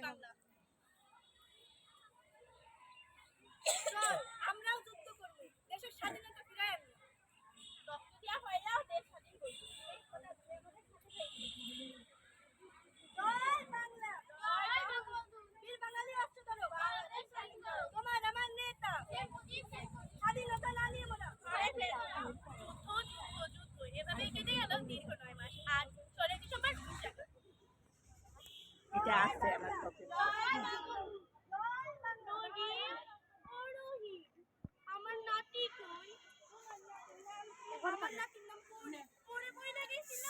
বাংলা আছে আমার পকেটে আমার নাতির নাম পড়ে। পড়ে পড়ে না গেছিল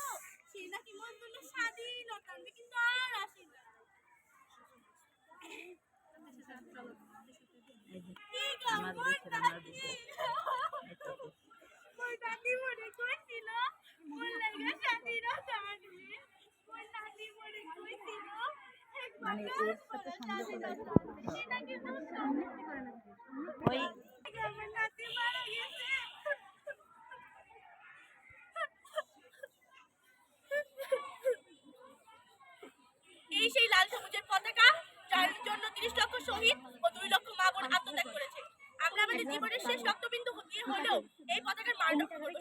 সে নাকি মন স্বাধীনতা কিন্তু মানে এর সাথে সম্পর্ক সে নাকি ওই এই সেই লাল সবুজের পতাকা যার জন্য তিরিশ লক্ষ শহীদ ও দুই লক্ষ মা বোন আত্মত্যাগ করেছে। আমরা আমাদের জীবনের শেষ রক্তবিন্দু দিয়ে হলেও এই পতাকার মান রক্ষা করব